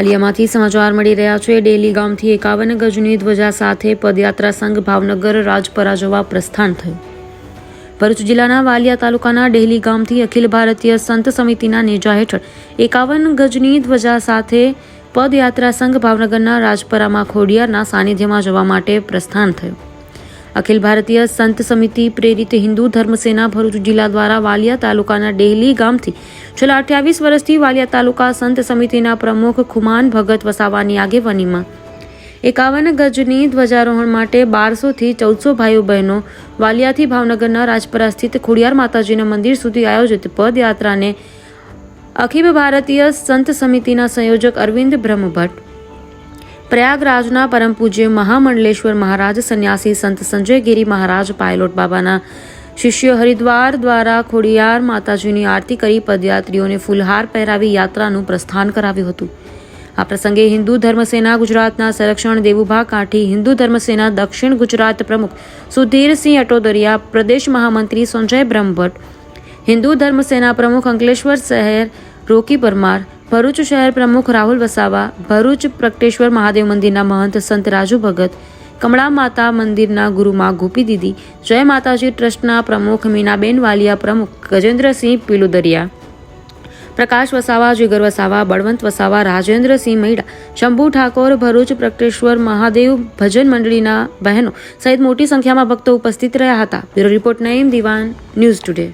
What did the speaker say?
વાલિયામાંથી સમાચાર મળી રહ્યા છે. ડેલી ગામથી એકાવન ગજની ધ્વજા સાથે પદયાત્રા સંઘ ભાવનગર રાજપરા જવા પ્રસ્થાન થયું. ભરૂચ જિલ્લાના વાલિયા તાલુકાના ડેહલી ગામથી અખિલ ભારતીય સંત સમિતિના નેજા હેઠળ એકાવન ગજની ધ્વજા સાથે પદયાત્રા સંઘ ભાવનગરના રાજપરામાં ખોડિયારના સાનિધ્યમાં જવા માટે પ્રસ્થાન થયું. અખિલ ભારતીય સંત સમિતિ પ્રેરિત હિન્દુ ધર્મસેના ભરૂચ જિલ્લા દ્વારા વાલિયા તાલુકાના ડેહલી ગામથી છેલ્લા અઠ્યાવીસ વર્ષથી વાલિયા તાલુકા સંત સમિતિના પ્રમુખ ખુમાન ભગત વસાવાની આગેવાનીમાં. એકાવન ગજની ધ્વજારોહણ માટે બારસોથી ચૌદસો ભાઈઓ બહેનો વાલિયાથી ભાવનગરના રાજપરા સ્થિત ખોડિયાર માતાજીના મંદિર સુધી આયોજિત પદયાત્રાને અખિલ ભારતીય સંત સમિતિના સંયોજક અરવિંદ બ્રહ્મભટ્ટ પ્રયાગરાજના પરમ પૂજ્ય મહામંડલેશ્વર મહારાજ સંન્યાસી સંત સંજયગીરી મહારાજ પાયલોટ બાબાના શિષ્ય હરિદ્વાર દ્વારા ખોડિયાર માતાજીની આરતી કરી પદયાત્રીઓને ફૂલહાર પહેરાવી યાત્રાનું પ્રસ્થાન કરાવ્યું હતું. આ પ્રસંગે હિન્દુ ધર્મસેના ગુજરાતના સંરક્ષણ દેવુભા કાંઠી, હિન્દુ ધર્મસેના દક્ષિણ ગુજરાત પ્રમુખ સુધીરસિંહ અટોદરિયા, પ્રદેશ મહામંત્રી સંજય બ્રહ્મભટ્ટ, હિન્દુ ધર્મસેના પ્રમુખ અંકલેશ્વર શહેર રોકી પરમાર ભરૂચ શહેર પ્રમુખ રાહુલ વસાવા, ભરૂચ પ્રગટેશ્વર મહાદેવ મંદિરના મહંત સંત રાજુ ભગત, કમળા માતા મંદિરના ગુરુમાં ગોપી દીદી, જય માતાજી ટ્રસ્ટના પ્રમુખ મીનાબેન વાલિયા, પ્રમુખ ગજેન્દ્રસિંહ પિલુદરિયા. પ્રકાશ વસાવા, જીગર વસાવા, બળવંત વસાવા, રાજેન્દ્રસિંહ મૈડા, શંભુ ઠાકોર, ભરૂચ પ્રગટેશ્વર મહાદેવ ભજન મંડળીના બહેનો સહિત મોટી સંખ્યામાં ભક્તો ઉપસ્થિત રહ્યા હતા. બ્યુરો રિપોર્ટ નઈમ દિવાન, ન્યૂઝ ટુડે.